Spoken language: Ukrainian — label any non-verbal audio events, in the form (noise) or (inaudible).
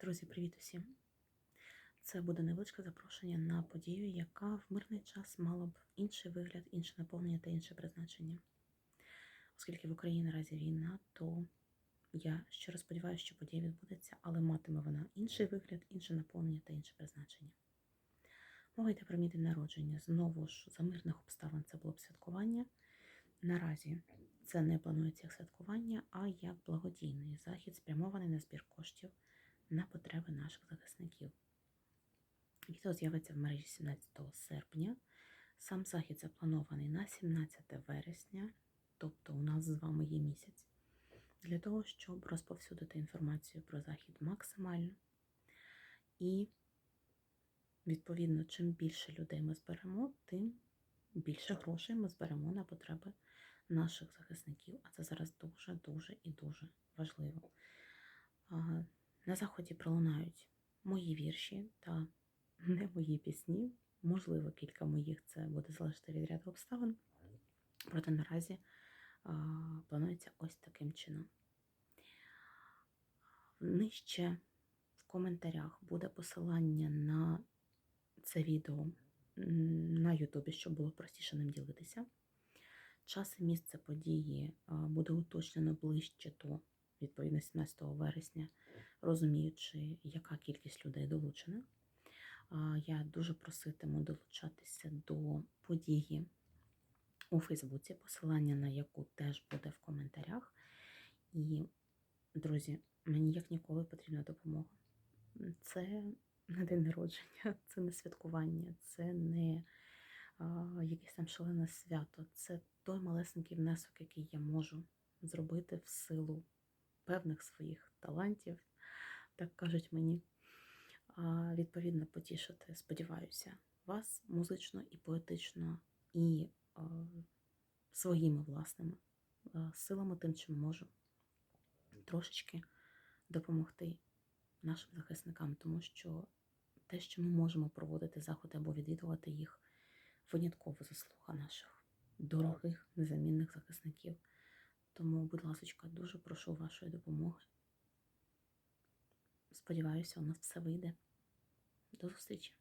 Друзі, привіт усім! Це буде невеличке запрошення на подію, яка в мирний час мала б інший вигляд, інше наповнення та інше призначення. Оскільки в Україні наразі війна, то я щиро сподіваюся, що подія відбудеться, але матиме вона інший вигляд, інше наповнення та інше призначення. Мова йде про мій день народження. Знову ж за мирних обставин це було б святкування. Наразі це не планується як святкування, а як благодійний захід, спрямований на збір коштів на потреби наших захисників. Відео з'явиться в мережі 17 серпня. Сам захід запланований на 17 вересня, тобто у нас з вами є місяць, для того, щоб розповсюдити інформацію про захід максимально. І, відповідно, чим більше людей ми зберемо, тим більше грошей ми зберемо на потреби наших захисників. А це зараз дуже-дуже і дуже важливо. На заході пролунають мої вірші та (laughs) не мої пісні. Можливо, кілька моїх це буде залежати від ряду обставин. Проте наразі а, планується ось таким чином. Нижче в коментарях буде посилання на це відео на Ютубі, щоб було простіше ним ділитися. Час і місце події буде уточнено ближче до відповідно 17 вересня, розуміючи, яка кількість людей долучена. Я дуже проситиму долучатися до події у Фейсбуці, посилання на яку теж буде в коментарях. І, друзі, мені як ніколи потрібна допомога. Це не день народження, (laughs) це не святкування, це не якесь там шалене свято. Це той малесенький внесок, який я можу зробити в силу певних своїх талантів, так кажуть мені, відповідно потішити, сподіваюся, вас музично і поетично, і своїми власними силами, тим, чим можу трошечки допомогти нашим захисникам, тому що те, що ми можемо проводити заходи або відвідувати їх, винятково заслуга наших дорогих незамінних захисників. Тому, будь ласка, дуже прошу вашої допомоги. Сподіваюся, у нас все вийде. До зустрічі!